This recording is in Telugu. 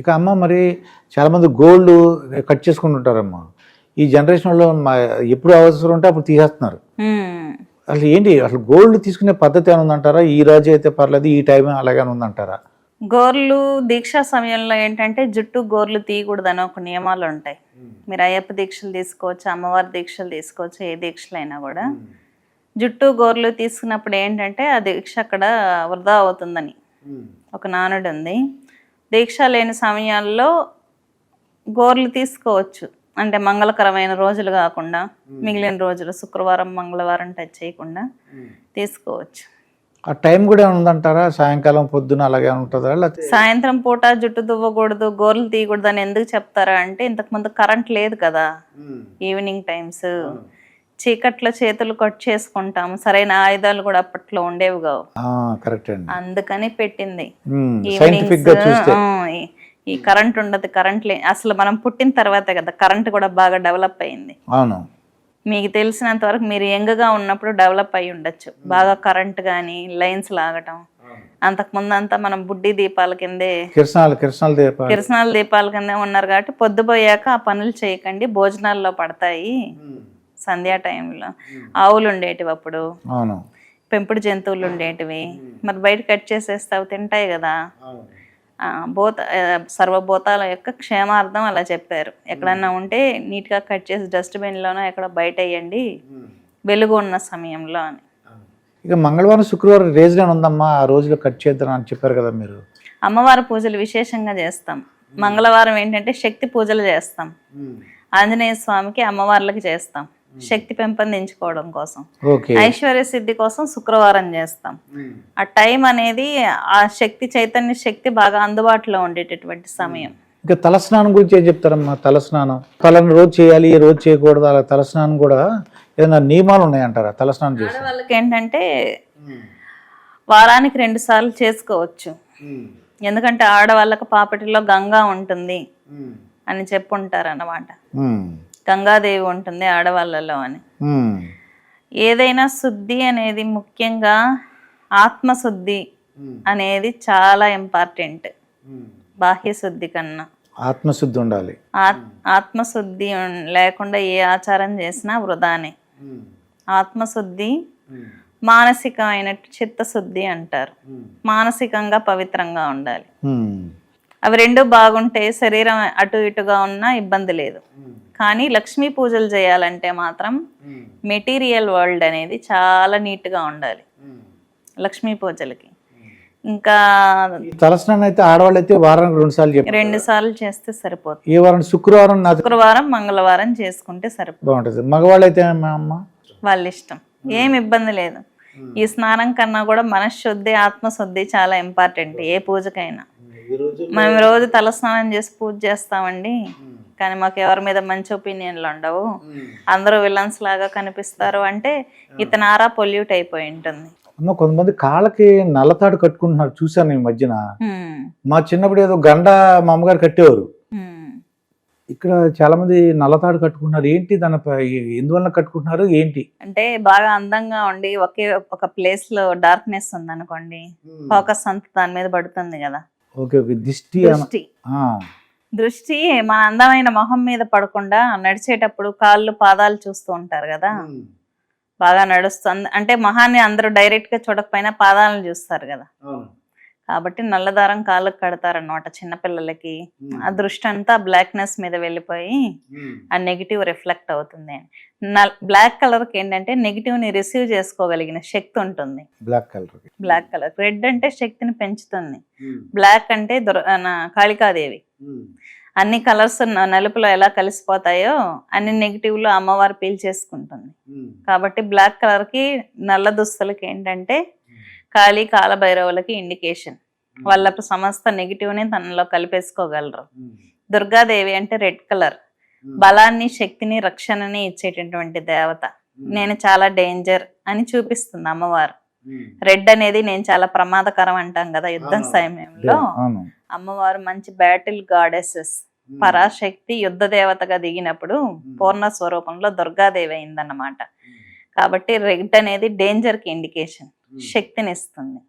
ఇక అమ్మ మరి చాలామంది గోల్డ్ కట్ చేసుకుంటుంటారమ్మా. ఈ జనరేషన్లో ఎప్పుడు అవసరం ఉంటే అప్పుడు తీసేస్తున్నారు. అసలు ఏంటి? అసలు గోల్డ్ తీసుకునే పద్ధతి ఏమైనా ఉందంటారా? ఈ రోజు అయితే పర్లేదు ఈ టైం అలాగే ఉందంటారా? గోర్లు దీక్షా సమయంలో ఏంటంటే జుట్టు గోర్లు తీయకూడదని ఒక నియమాలు ఉంటాయి. మీరు అయ్యప్ప దీక్షలు తీసుకోవచ్చు అమ్మవారి దీక్షలు తీసుకోవచ్చు ఏ దీక్షలైనా కూడా. జుట్టు గోర్లు తీసుకున్నప్పుడు ఏంటంటే ఆ దీక్ష అక్కడ వృధా అవుతుందని. ఒక నానుడు ఉంది. దీక్ష లేని సమయాల్లో గోర్లు తీసుకోవచ్చు. అంటే మంగళకరమైన రోజులు కాకుండా మిగిలిన రోజులు శుక్రవారం మంగళవారం టచ్ చేయకుండా తీసుకోవచ్చు. ఆ టైం కూడా ఉందంటారా? సాయంకాలం పొద్దున అలాగే ఉంటుందా? సాయంత్రం పూట జుట్టు దువ్వకూడదు గోర్లు తీయకూడదు అని ఎందుకు చెప్తారా అంటే ఇంతకుముందు కరెంట్ లేదు కదా. ఈవినింగ్ టైమ్స్ చీకట్లో చేతులు కట్ చేసుకుంటాం సరైన ఆయుధాలు కూడా అప్పట్లో ఉండేవి కావు. కరెక్ట్ అండి. అందుకని పెట్టింది. ఈ- ఈ కరెంట్ ఉండదు. కరెంట్ లే అసలు మనం పుట్టిన తర్వాతే కదా కరెంట్ కూడా బాగా డెవలప్ అయింది. అవును. మీకు తెలిసినంత వరకు మీరు యంగ్గా ఉన్నప్పుడు డెవలప్ అయి ఉండొచ్చు. బాగా కరెంట్ కానీ లైన్స్ లాగటం. అంతకుముందు అంతా మనం బుడ్డి దీపాల కిందే కిరసనాలు కిరసనాలు దీపాలు. కిరసనాల దీపాల కిందే ఉన్నారు కాబట్టి పొద్దుపోయాక ఆ పనులు చేయకండి భోజనాల్లో పడతాయి. సంధ్యా టైంలో. ఆవులు ఉండేటివి అప్పుడు అవును. పెంపుడు జంతువులు ఉండేటివి మరి బయట కట్ చేసేస్తే అవి తింటాయి కదా. భూత సర్వభూతాల యొక్క క్షేమార్థం అలా చెప్పారు. ఎక్కడన్నా ఉంటే నీట్గా కట్ చేసి డస్ట్బిన్లోనో ఎక్కడ బయట వేయండి వెలుగు ఉన్న సమయంలో అని. ఇక మంగళవారం శుక్రవారం రేజ్ ఉందమ్మా ఆ రోజులో కట్ చేద్దాం అని చెప్పారు కదా మీరు. అమ్మవారి పూజలు విశేషంగా చేస్తాం. మంగళవారం ఏంటంటే శక్తి పూజలు చేస్తాం. ఆంజనేయ స్వామికి అమ్మవార్లకి చేస్తాం. శక్తి పెంపొందించుకోవడం కోసం. ఐశ్వర్య సిద్ధి కోసం శుక్రవారం చేస్తాం. ఆ టైం అనేది ఆ శక్తి చైతన్య శక్తి బాగా అందుబాటులో ఉండేటటువంటి సమయం. ఇంకా తలస్నానం గురించి ఏం చెప్తారమ్మా? తలస్నానం. పలానా రోజు చేయాలి ఈ రోజు చేయకూడదు అలా తలస్నానం కూడా ఏదైనా నియమాలు ఉన్నాయంటారా? తలస్నానం చేసి. ఆడవాళ్ళకి ఏంటంటే వారానికి రెండు సార్లు చేసుకోవచ్చు. ఎందుకంటే ఆడవాళ్ళకి పాపటిలో గంగా ఉంటుంది అని చెప్పుంటారు అన్నమాట గంగాదేవి ఉంటుంది ఆడవాళ్ళలో అని. ఏదైనా శుద్ధి అనేది ముఖ్యంగా ఆత్మశుద్ధి అనేది చాలా ఇంపార్టెంట్. బాహ్య శుద్ధి కన్నా. ఆత్మశుద్ధి ఉండాలి. ఆత్ ఆత్మశుద్ధి లేకుండా ఏ ఆచారం చేసినా వృధానే. ఆత్మశుద్ధి మానసికమైన చిత్తశుద్ధి అంటారు. మానసికంగా పవిత్రంగా ఉండాలి. అవి రెండు బాగుంటే శరీరం అటు ఇటుగా ఉన్నా ఇబ్బంది లేదు. కానీ లక్ష్మీ పూజలు చేయాలంటే మాత్రం మెటీరియల్ వరల్డ్ అనేది చాలా నీట్గా ఉండాలి. లక్ష్మీ పూజలకి. ఇంకా ఈ తలస్నానం అయితే ఆడవాళ్ళు అయితే వారానికి రెండు సార్లు రెండు సార్లు చేస్తే సరిపోతుంది. ఏ వారం? శుక్రవారం శుక్రవారం మంగళవారం చేసుకుంటే సరిపోతుంది. బాగుంటుంది. మగవాళ్ళు అయితే మా అమ్మ? వాళ్ళ ఇష్టం. ఏం ఇబ్బంది లేదు. ఈ స్నానం కన్నా కూడా మనశ్శుద్ధి ఆత్మశుద్ధి చాలా ఇంపార్టెంట్ ఏ పూజకైనా. మనం రోజు తలస్నానం చేసి పూజ చేస్తామండి. కానీ మాకు ఎవరి మీద మంచి ఒపీనియన్లు ఉండవు. అందరూ విలన్స్ లాగా కనిపిస్తారు అంటే ఇతను ఆరా పొల్యూట్ అయిపోయి ఉంటుంది. అమ్మ కొంతమంది కాళ్ళకి నల్లతాడు కట్టుకుంటున్నారు చూశాను ఈ మధ్యన. మా చిన్నప్పుడు ఏదో గండ మా అమ్మగారు కట్టేవారు. ఇక్కడ చాలా మంది నల్లతాడు కట్టుకుంటున్నారు. ఏంటి దాని ఎందువల్ల కట్టుకుంటున్నారు? ఏంటి? అంటే బాగా అందంగా ఉండి ఒకే ఒక ప్లేస్లో డార్క్నెస్ ఉంది అనుకోండి ఫోకస్ అంతా దాని మీద పడుతుంది కదా. Okay okay. దిష్టి దృష్టి. ఆ, దృష్టి మన అందమైన మొహం మీద పడకుండా నడిచేటప్పుడు కాళ్ళు పాదాలు చూస్తూ ఉంటారు కదా. బాగా నడుస్తుంది. అంటే మొహాన్ని అందరూ డైరెక్ట్గా చూడకపోయినా పాదాలను చూస్తారు కదా. కాబట్టి నల్లదారం కాళ్ళకు కడతారన్నమాట చిన్నపిల్లలకి ఆ దృష్టి అంతా బ్లాక్నెస్ మీద వెళ్ళిపోయి ఆ నెగిటివ్ రిఫ్లెక్ట్ అవుతుంది. బ్లాక్ కలర్కి ఏంటంటే నెగిటివ్ని రిసీవ్ చేసుకోగలిగిన శక్తి ఉంటుంది. Black colour black colour red అంటే శక్తిని పెంచుతుంది. బ్లాక్ అంటే కాళికాదేవి. అన్ని కలర్స్ నలుపులో ఎలా కలిసిపోతాయో అన్ని నెగిటివ్లో అమ్మవారు పీల్చేసుకుంటుంది కాబట్టి బ్లాక్ కలర్కి నల్ల దుస్తులకి ఏంటంటే కాళీ కాలభైరవులకి ఇండికేషన్ వాళ్ళ సమస్త నెగిటివ్ని తనలో కలిపేసుకోగలరు. దుర్గాదేవి అంటే రెడ్ కలర్ బలాన్ని శక్తిని రక్షణని ఇచ్చేటటువంటి దేవత. నేను చాలా డేంజర్ అని చూపిస్తుంది అమ్మవారు. రెడ్ అనేది నేను చాలా ప్రమాదకరం అంటాం కదా యుద్ధం సమయంలో. అవును. అమ్మవారు మంచి బ్యాటిల్ గాడెసెస్ పరాశక్తి యుద్ధ దేవతగా దిగినప్పుడు పూర్ణ స్వరూపంలో దుర్గాదేవి అయిందన్నమాట. కాబట్టి రెడ్ అనేది డేంజర్కి ఇండికేషన్ శక్తిని ఇస్తుంది.